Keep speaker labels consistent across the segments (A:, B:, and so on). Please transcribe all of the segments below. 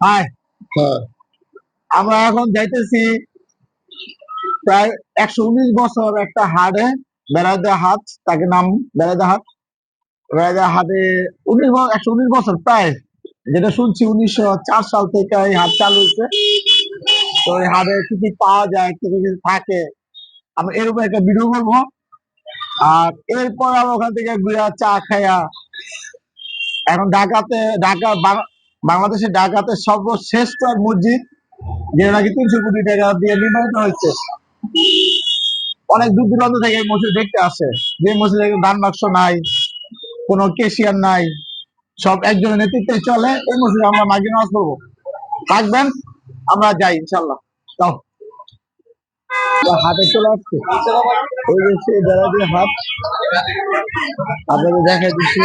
A: High আমরা এখন যাইতেছি প্রায় একশো উনিশ বছর একটা হাটে বেড়াদা হাট তাকে নাম বেড়াদা হাট। বেড়াদা হাটে উনিশ বছর একশো উনিশ বছর প্রায় যেটা শুনছি উনিশশো চার সাল থেকে এই হাট চালু হয়েছে। তো এই হাটে কি কি পাওয়া যায় কি কি থাকে আমরা এরকম একটা ভিডিও করব। আর এরপর আমরা ওখান থেকে ঘুরে চা খাইয়া এখন ঢাকাতে ঢাকা বাং- বাংলাদেশের ঢাকাতে সর্বশ্রেষ্ঠ মসজিদ, যেটা নাকি তিনশো কোটি টাকা দিয়ে নির্মাণিত হয়েছে। অনেক দূর দূরান্ত থেকে মসজিদ দেখতে আসে। যে মসজিদে দান বাক্স নাই, কোনো কেশিয়ার নাই, সব একজনের নেতৃত্বে চলে, এই মসজিদে আমরা নামাজ পড়ব। থাকবেন, আমরা যাই ইনশাল্লাহ যাও তো হাটে চলে আসছে? ওই যে সেই বেড়া দিয়ে হাট আপনাদের দেখাই দিচ্ছি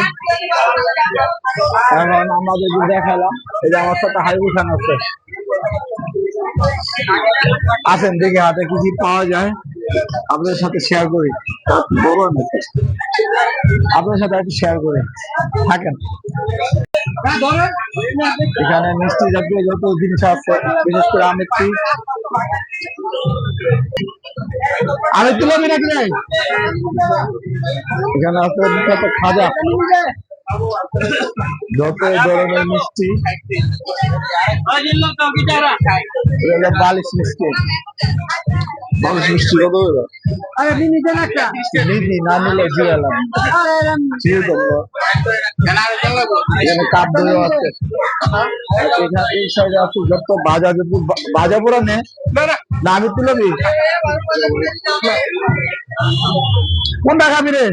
A: এখন আমাদের যে দেখালাম। এই যে আমার সাথে হাই খান আছে। আসেন, দেখে হাতে কি কি পাওয়া যায়। আপনাদের সাথে শেয়ার করি? আপনাদের সাথে একটু শেয়ার করি। থাকেন। এখানে মিষ্টি জাতীয় যত জিনিস আছে, বিশেষ করে আমের আমি তুলবি নাকি নাই? এখানে আছে বিখ্যাত খাজা। যত ধরনের মিষ্টি। বালিশ মিষ্টি। বালিশ মিষ্টি কত
B: আরে একটা।
A: নিবি না নিলে জিয়ালাম। কাপ দইও আছে এই সাইডে আছে যত বাজা যদি বাজা পুরা নে না আমি তুলবি কোনটা খাবি রে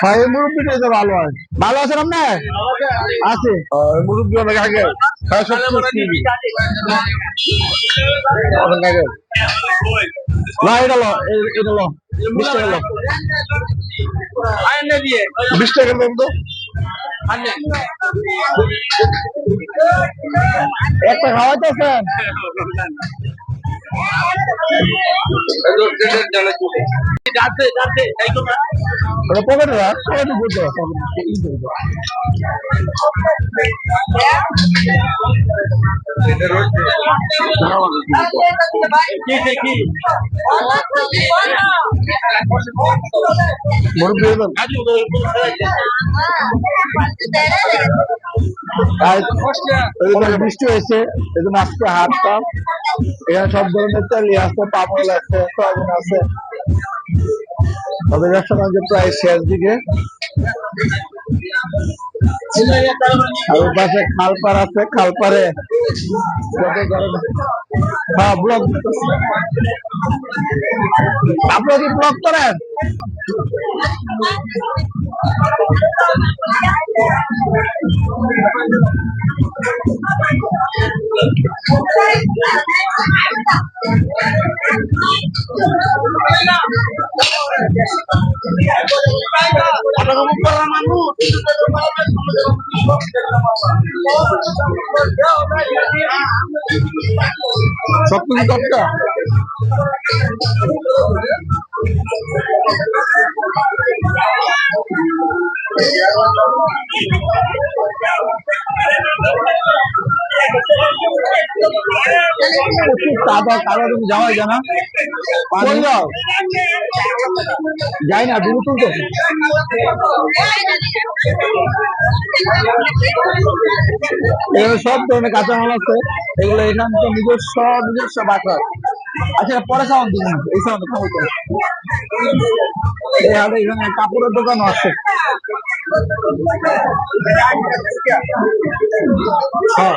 A: হ্যাঁ মুরব্বিটা ভালো হয়। ভালো আছেন আপনি? আছে। মুরব্বি অনেক আগে। সব না এটা লো এটা লো বিশ টাকা লো। বিশ টাকা দেন তো। একটা খাওয়াইতেছেন? পকেটে রাখ পকেটে বুঝতে বৃষ্টি হয়েছে এজন্য আজকে হাটটা এখানে সব ধরনের তেলি আছে, পামল আছে, সয়াবিন আছে। তবে ব্যবসা প্রায় শেষ দিকে। আর ওই পাশে খালপার আছে খালপারে ব্লগ আপনারা কি ব্লগ করেন সব কিছু টাটকা প্রচুর কাদা কাদা তুমি যাওয়াই জানা কই যাও যাই না তুলতে। এখানে সব ধরনের কাঁচামাল আছে। এগুলো এখান থেকে নিজস্ব নিজস্ব বাজার আচ্ছা পরে সাউন্ড দিব না এই সাউন্ড এখানে এখানে কাপড়ের দোকানও আছে। হ্যাঁ।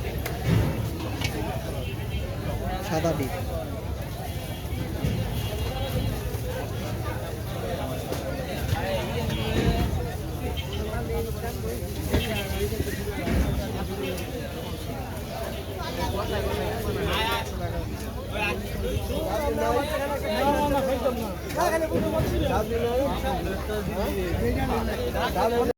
B: সাদা বিট